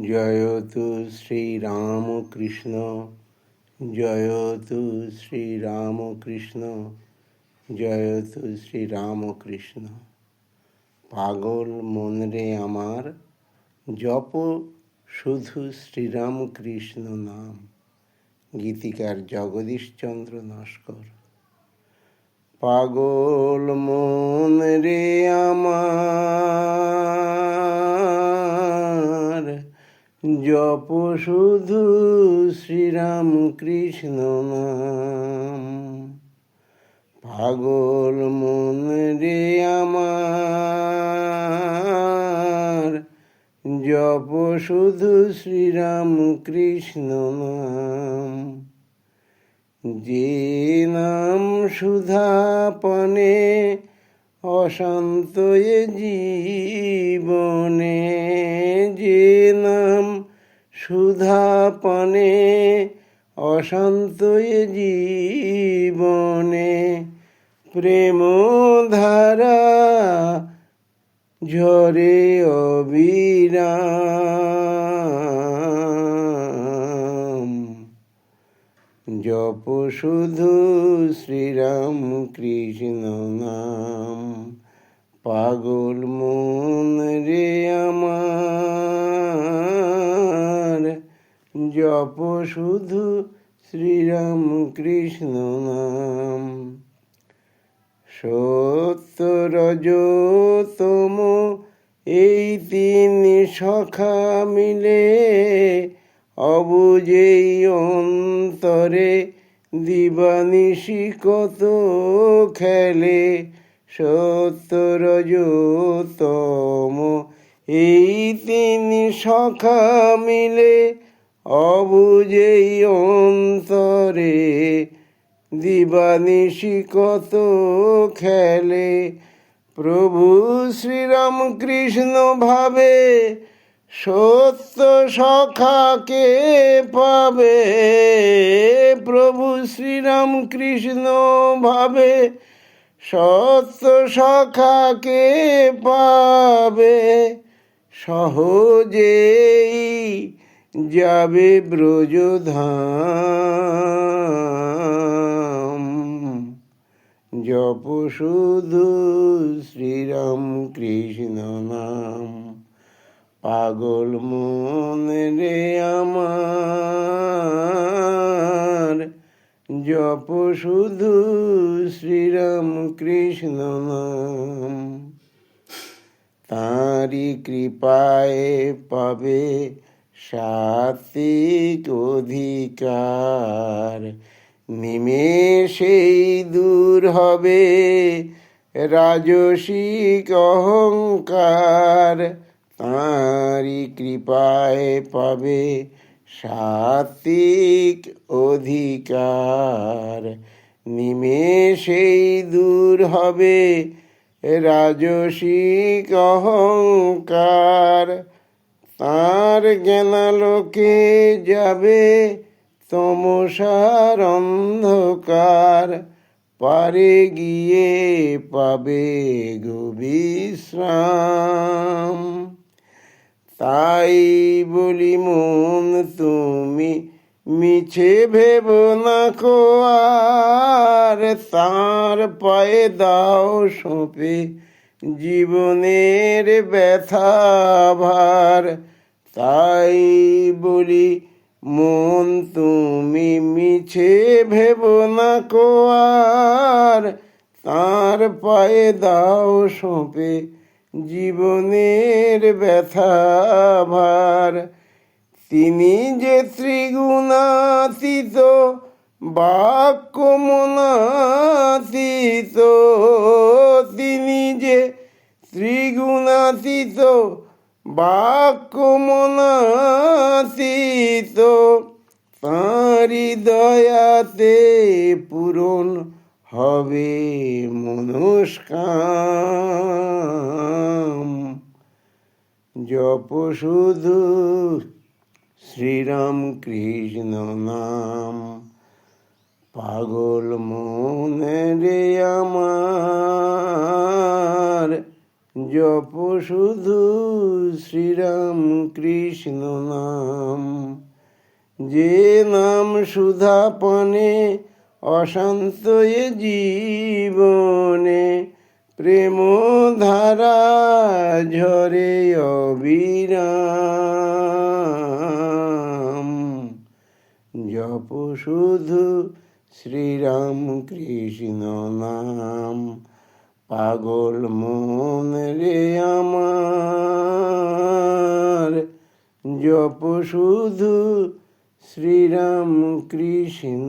জয়তু শ্রীরামকৃষ্ণ জয়তু শ্রীরামকৃষ্ণ জয়তু শ্রীরামকৃষ্ণ। পাগল মন রে আমার, জপ শুধু শ্রীরামকৃষ্ণ নাম। গীতিকার জগদীশচন্দ্র নস্কর। পাগল মন রে আমার জপ শুধু শ্রীরাম কৃষ্ণ নাম। পাগল মন রে আমার, জপ শুধু শ্রীরাম কৃষ্ণ নাম। যে নাম সুধাপনে অশান্ত এ জীবনে যে নাম সুধাপনে অশান্ত এ জীবনে প্রেম ধারা ঝরে অবিরাম। জপ শুধু শ্রীরাম কৃষ্ণ নাম। পাগল মন রে আমার, জপ শুধু শ্রীরাম কৃষ্ণ নাম। সত্য রজ তম, এই তিন সখা মিলে অবুঝেই অন্তরে দিবানিশি কত খেলে সত্য রজ তম এই তিন সখা মিলে অবুঝেই অন্তরে দিবানিশি কত খেলে। প্রভু শ্রীরাম কৃষ্ণ ভাবে সত্য সখাকে পাবে, প্রভু শ্রীরাম কৃষ্ণ ভাবে। সত্য সখাকে পাবে, সহজেই যাবে ব্রজধাম। জপ শুধু শ্রীরাম কৃষ্ণ নাম। পাগল মন রে আমার, জপ শুধু শ্রীরাম কৃষ্ণ নাম। তাঁরি কৃপায় পাবে সাত্বিক অধিকার। নিমেষেই দূর হবে রাজসিক অহংকার। তাঁরি কৃপায় পাবে সাত্বিক অধিকার। নিমেষেই দূর হবে রাজসিক অহংকার। তার জ্ঞানালোকে যাবে তমসার অন্ধকার। পারে গিয়ে পাবে গোবিশ্রাম তাই বলি, মন তুমি মিছে ভেব না কো তার পায়ে দাও সঁপে জীবনের ব্যথা ভার। তাই বলি, মন তুমি মিছে ভেব না কো তার পায়ে দাও সঁপে জীবনের ব্যথা ভার তিনি যে ত্রিগুণাতীত বাক্য মনাতীত তিনি যে ত্রিগুণাতীত বাক্য মনাতীত তাঁরি দয়াতে পূরণ হবে মনস্কাম জপ শুধু শ্রীরাম কৃষ্ণ নাম পাগল মনে রে আমার, জপ শুধু শ্রীরাম কৃষ্ণ নাম যে নাম সুধা পানে অশান্ত জীবনে প্রেম ধারা ঝরে অবিরাম। জপ শুধু শ্রীরাম কৃষ্ণ নাম, পাগল মন রে আমার। জপ শুধু শ্রীরাম কৃষ্ণ